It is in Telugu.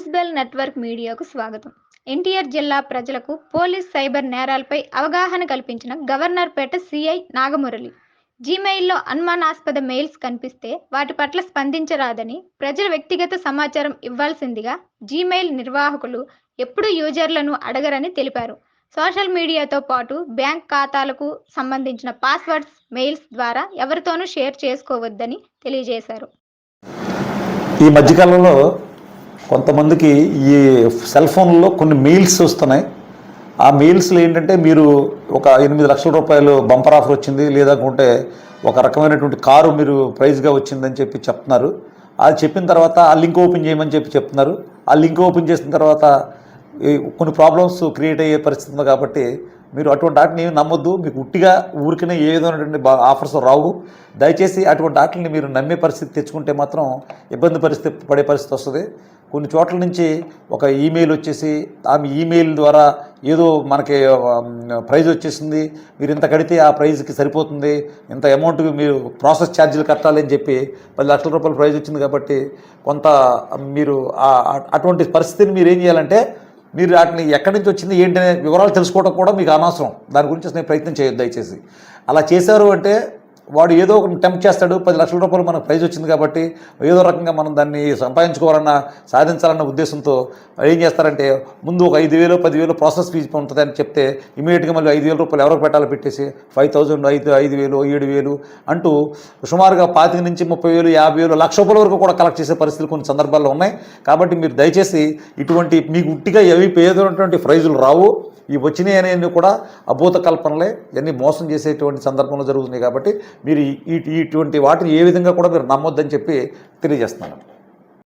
సోషల్ నెట్వర్క్ మీడియాకు స్వాగతం. ఎన్టీఆర్ జిల్లా ప్రజలకు పోలీస్ సైబర్ నేరాలపై అవగాహన కల్పించిన గవర్నర్పేట సిఐ నాగమురళి. జీమెయిల్లో అనుమానాస్పద మెయిల్స్ కనిపిస్తే వాటి పట్ల స్పందించరాదని ప్రజల వ్యక్తిగత సమాచారం ఇవ్వాల్సిందిగా జీమెయిల్ నిర్వాహకులు ఎప్పుడూ యూజర్లను అడగరని తెలిపారు. సోషల్ మీడియాతో పాటు బ్యాంక్ ఖాతాలకు సంబంధించిన పాస్వర్డ్స్ మెయిల్స్ ద్వారా ఎవరితోనూ షేర్ చేసుకోవద్దని తెలియజేశారు. ఈ మధ్యకాలంలో కొంతమందికి ఈ సెల్ ఫోన్లో కొన్ని మెయిల్స్ వస్తున్నాయి. ఆ మెయిల్స్లో ఏంటంటే మీరు ఒక ఎనిమిది లక్షల రూపాయలు బంపర్ ఆఫర్ వచ్చింది లేదనుకుంటే ఒక రకమైనటువంటి కారు మీరు ప్రైజ్గా వచ్చిందని చెప్పి చెప్తున్నారు. అది చెప్పిన తర్వాత ఆ లింక్ ఓపెన్ చేయమని చెప్పి చెప్తున్నారు. ఆ లింక్ ఓపెన్ చేసిన తర్వాత ఈ కొన్ని ప్రాబ్లమ్స్ క్రియేట్ అయ్యే పరిస్థితి ఉంది కాబట్టి మీరు అటువంటి వాటిని నమ్మొద్దు. మీకు ఉట్టిగా ఊరికనే ఏ విధమైనటువంటి బా ఆఫర్స్ రావు. దయచేసి అటువంటి వాటిని మీరు నమ్మే పరిస్థితి తెచ్చుకుంటే మాత్రం ఇబ్బంది పరిస్థితి పడే పరిస్థితి వస్తుంది. కొన్ని చోట్ల నుంచి ఒక ఈమెయిల్ వచ్చేసి ఆమె ఈమెయిల్ ద్వారా ఏదో మనకి ప్రైజ్ వచ్చేసింది. మీరు ఇంత కడితే ఆ ప్రైజ్కి సరిపోతుంది. ఇంత అమౌంట్ మీరు ప్రాసెస్ ఛార్జీలు కట్టాలి అని చెప్పి పది లక్షల రూపాయల ప్రైజ్ వచ్చింది కాబట్టి కొంత మీరు అటువంటి పరిస్థితిని మీరు ఏం చేయాలంటే మీరు వాటిని ఎక్కడి నుంచి వచ్చింది ఏంటనే వివరాలు తెలుసుకోవడం కూడా మీకు అనవసరం. దాని గురించి అసలు ప్రయత్నం చేయొద్దు దయచేసి. అలా చేశారు అంటే వాడు ఏదో ఒక టెంప్ట్ చేస్తాడు పది లక్షల రూపాయలు మనకు ప్రైజ్ వచ్చింది కాబట్టి ఏదో రకంగా మనం దాన్ని సంపాదించుకోవాలన్న సాధించాలన్న ఉద్దేశంతో ఏం చేస్తారంటే ముందు ఒక ఐదు వేలు పదివేలు ప్రాసెస్ ఫీజు ఉంటుందని చెప్తే ఇమీడియట్గా మళ్ళీ ఐదు వేల రూపాయలు ఎవరికి పెట్టాలో పెట్టేసి ఫైవ్ థౌజండ్ ఐదు ఐదు వేలు ఏడు వేలు అంటూ సుమారుగా పాతిక నుంచి ముప్పై వేలు యాభై వేలు లక్ష రూపాయల వరకు కూడా కలెక్ట్ చేసే పరిస్థితులు కొన్ని సందర్భాల్లో ఉన్నాయి. కాబట్టి మీరు దయచేసి ఇటువంటి మీకు ఉట్టిగా ఏవి పేదటువంటి ప్రైజులు రావు. ఈ వచ్చినాయి అనేవి కూడా అభూత కల్పనలే. ఇవన్నీ మోసం చేసేటువంటి సందర్భంలో జరుగుతున్నాయి కాబట్టి మీరు ఇటువంటి వాటిని ఏ విధంగా కూడా మీరు నమ్మొద్దని చెప్పి తెలియజేస్తున్నాను